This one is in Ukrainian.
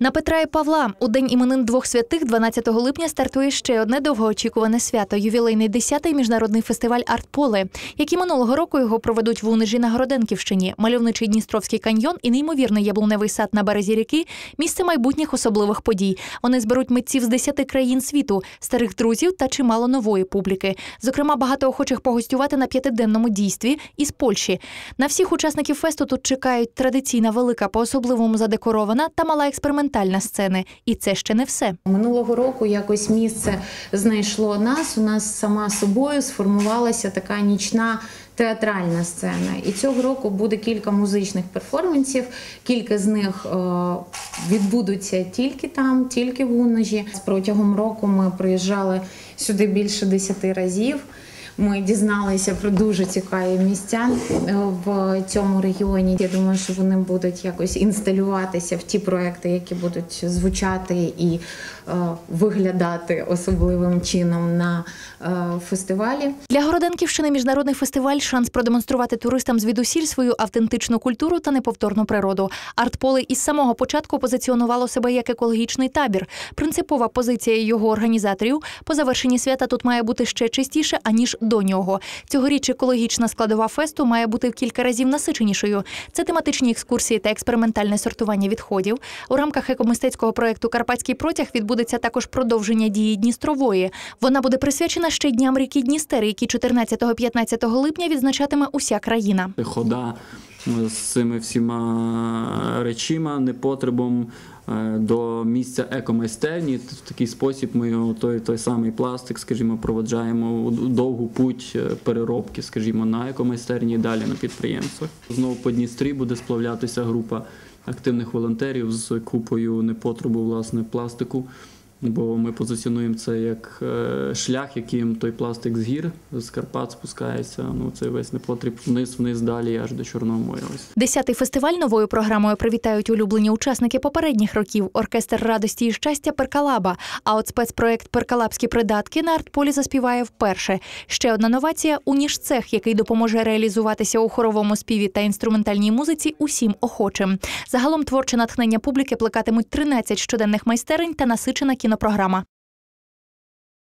На Петра і Павла у день іменин двох святих 12 липня стартує ще одне довгоочікуване свято ювілейний 10-й міжнародний фестиваль Артполе, який минулого року його проведуть в Унежі на Городенківщині, мальовничий Дністровський каньйон і неймовірний яблуневий сад на березі ріки місце майбутніх особливих подій. Вони зберуть митців з 10 країн світу, старих друзів та чимало нової публіки. Зокрема, багато охочих погостювати на п'ятиденному дійстві із Польщі. На всіх учасників фесту тут чекають традиційна велика, по особливому задекорована та мала експериментальна сцени. І це ще не все. Минулого року якось місце знайшло нас. У нас сама собою сформувалася така нічна театральна сцена. І цього року буде кілька музичних перформансів. Кілька з них е, відбудуться тільки там, тільки в Уножі. Протягом року ми приїжджали сюди більше десяти разів. Ми дізналися про дуже цікаві місця е, в цьому регіоні. Я думаю, що вони будуть якось інсталюватися в ті проекти, які будуть звучати і е, виглядати особливим чином на е, фестивалі. Для Городенківщини міжнародний фестиваль шанс продемонструвати туристам звідусіль свою автентичну культуру та неповторну природу. Артполе із самого початку позиціонувало себе як екологічний табір. Принципова позиція його організаторів по завершенні свята тут має бути ще чистіше аніж до нього. Цьогоріч екологічна складова фесту має бути в кілька разів насиченішою. Це тематичні екскурсії та експериментальне сортування відходів. У рамках екомистецького проекту Карпатський протяг відбудеться також продовження дії Дністрової. Вона буде присвячена ще дням ріки Дністер, які 14-15 липня відзначатиме уся країна. хода з цими всіма речима, непотребом е, до місця екомайстерні. В такий спосіб ми той, той самий пластик, скажімо, проводжаємо довгу путь е, переробки, скажімо, на екомайстерні і далі на підприємствах. Знову по Дністрі буде сплавлятися група активних волонтерів з купою непотребу власне пластику. Бо ми позиціонуємо це як е, шлях, яким той пластик з гір з Карпат спускається. Ну це весь непотріб вниз, вниз далі аж до Чорного моря. Ось. Десятий фестиваль новою програмою привітають улюблені учасники попередніх років оркестр радості і щастя Перкалаба. А от спецпроект Перкалабські придатки на артполі заспіває вперше. Ще одна новація у ніжцех, який допоможе реалізуватися у хоровому співі та інструментальній музиці усім охочим. Загалом творче натхнення публіки плекатимуть 13 щоденних майстерень та насичена кінопрограма.